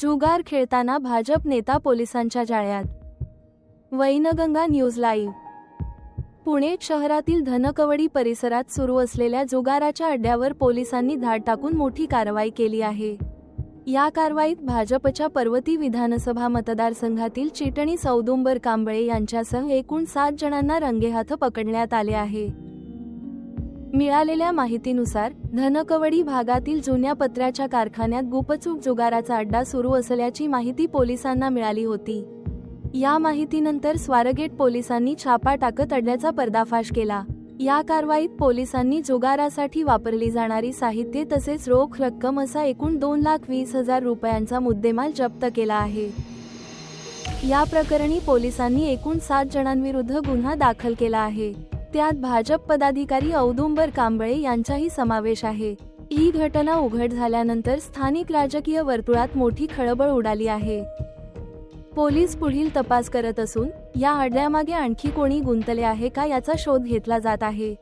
जुगार खेळताना भाजप नेता पोलिसांच्या जाळ्यात. Wainganga news live. पुणे शहरातील धनकवडी परिसरात सुरू असलेल्या जुगाराच्या अड्ड्यावर पोलिसांनी धाड टाकून मोठी कारवाई केली आहे. या कारवाईत भाजपच्या पर्वती विधानसभा मतदारसंघातील चिटणीस औदुंबर कांबळे यांच्यासह एकूण सात जणांना रंगेहाथ पकडण्यात आले आहे. मिळालेल्या माहितीनुसार धनकवडी भागातील जुन्या पत्र्याच्या कारखान्यात गुपचूप जुगाराचा अड्डा सुरू असल्याची माहिती पोलिसांना मिळाली होती. या माहितीनंतर स्वारगेट पोलिसांनी छापा टाकत अड्ड्याचा पर्दाफाश केला. या कारवाईत पोलिसांनी जुगारासाठी वापरली जाणारी साहित्य तसेच रोख रक्कम असा एकूण दोन लाख वीस हजार रुपयांचा मुद्देमाल जप्त केला आहे. या प्रकरणी पोलिसांनी एकूण सात जणांविरुद्ध गुन्हा दाखल केला आहे. त्यात भाजप पदाधिकारी औदुंबर कांबळे यांचाही समावेश आहे. ही घटना उघड झाल्यानंतर स्थानिक राजकीय वर्तुळात मोठी खळबळ उडाली आहे. पोलीस पुढील तपास करत असून या आडल्यामागे आणखी कोणी गुंतले आहे का याचा शोध घेतला जात आहे.